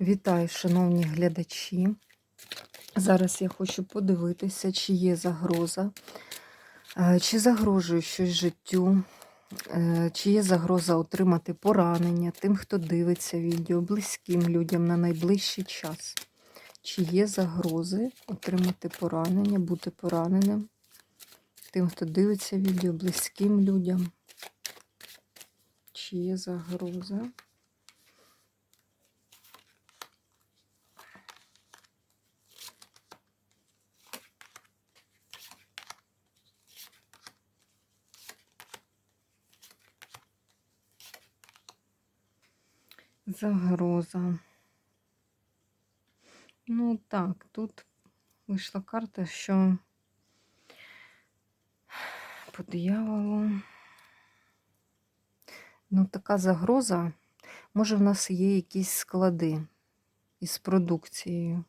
Вітаю, шановні глядачі. Зараз я хочу подивитися, чи є загроза, е, чи загрожує щось життю, е, чи є загроза отримати поранення тим, хто дивиться відео, близьким людям на найближчий час. Чи є загрози отримати поранення, бути пораненим тим, хто дивиться відео, близьким людям. Чи є загроза? Загроза. Ну так, тут вийшла карта, що по дияволу. Ну, така загроза. Може, в нас є якісь склади із продукцією.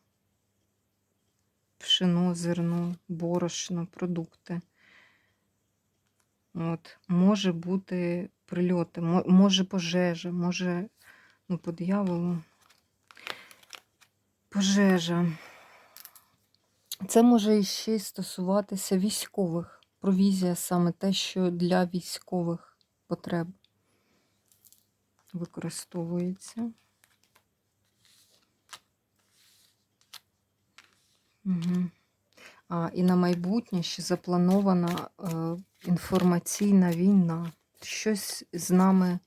Пшено, зерно, борошно, продукти. От. Може бути прильоти, може пожежа, може, ну, по дияволу. Пожежа. Це може іще й стосуватися військових. Провізія саме те, що для військових потреб використовується. Угу. А, і на майбутнє ще запланована е, інформаційна війна. Щось з нами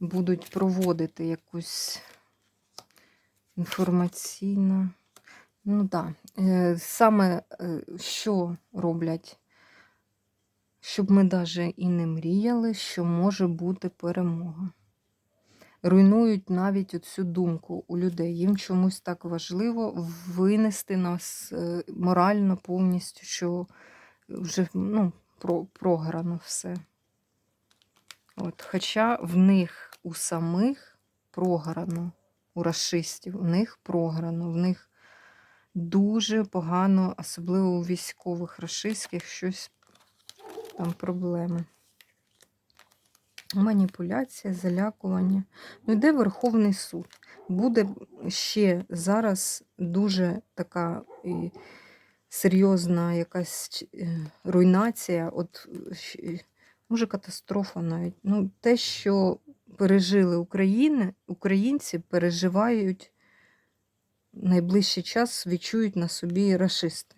будуть проводити якусь інформаційну. Ну так, е, саме е, що роблять, щоб ми навіть і не мріяли, що може бути перемога. Руйнують навіть оцю думку у людей. Їм чомусь так важливо винести нас е, морально повністю, що вже ну, про, програно все. От, Хоча в них у самих програно, у расистів, у них програно, в них дуже погано, особливо у військових рашистських, щось там проблеми. Маніпуляція, залякування. Ну, йде Верховний суд. Буде ще зараз дуже така і серйозна якась е, руйнація, от щ- може катастрофа навіть. Ну, те, що пережили України, українці переживають найближчий час, відчують на собі рашисти.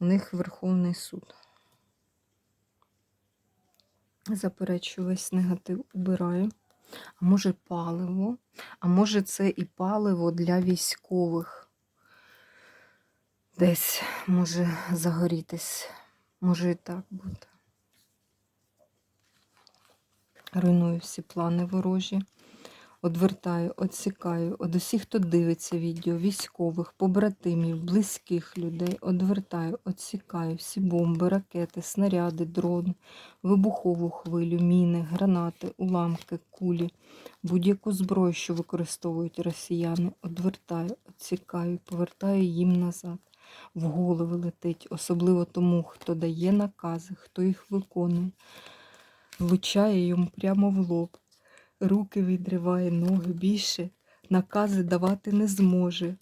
У них Верховний суд. Заперечую весь негатив, убираю. А може паливо, а може це і паливо для військових. Десь може загорітись. Може і так бути. Руйную всі плани ворожі. Одвертаю, відсікаю від усіх, хто дивиться відео, військових, побратимів, близьких людей. Одвертаю, відсікаю всі бомби, ракети, снаряди, дрони, вибухову хвилю, міни, гранати, уламки, кулі, будь-яку зброю, що використовують росіяни. Одвертаю, відсікаю, повертаю їм назад. В голови летить, особливо тому, хто дає накази, хто їх виконує, влучає йому прямо в лоб руки відриває, ноги більше, накази давати не зможе.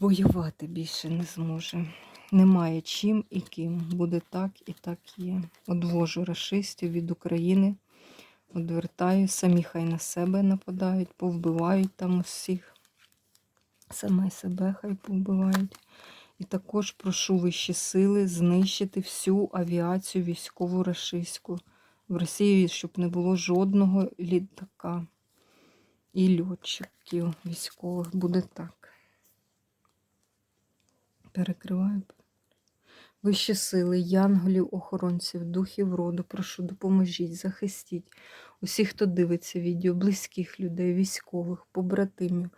Воювати більше не зможе. Немає чим і ким. Буде так і так є. Одвожу расистів від України, одвертаю, самі хай на себе нападають, повбивають там усіх. Саме себе хай повбивають. І також прошу вищі сили знищити всю авіацію військову рашистську в Росії, щоб не було жодного літака і льотчиків військових. Буде так. Перекриваю. Вищі сили, янголів, охоронців, духів роду, прошу, допоможіть, захистіть усіх, хто дивиться відео, близьких людей, військових, побратимів,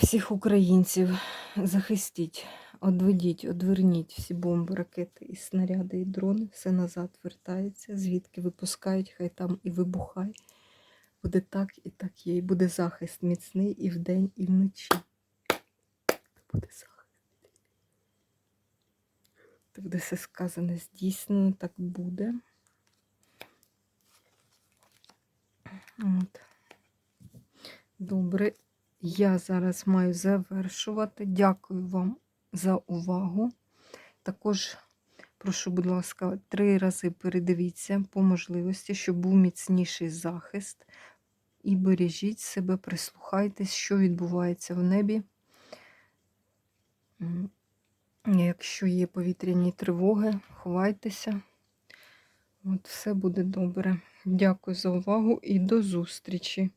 всіх українців. Захистіть, одведіть, одверніть всі бомби, ракети, і снаряди, і дрони, все назад вертається, звідки випускають, хай там і вибухай. Буде так і так є. І буде захист міцний і вдень, і вночі. Буде захист. Так буде все сказане, здійснено, так буде. От. Добре, я зараз маю завершувати. Дякую вам за увагу. Також прошу, будь ласка, три рази передивіться по можливості, щоб був міцніший захист. І бережіть себе, прислухайтесь, що відбувається в небі. Якщо є повітряні тривоги, ховайтеся. От все буде добре. Дякую за увагу і до зустрічі!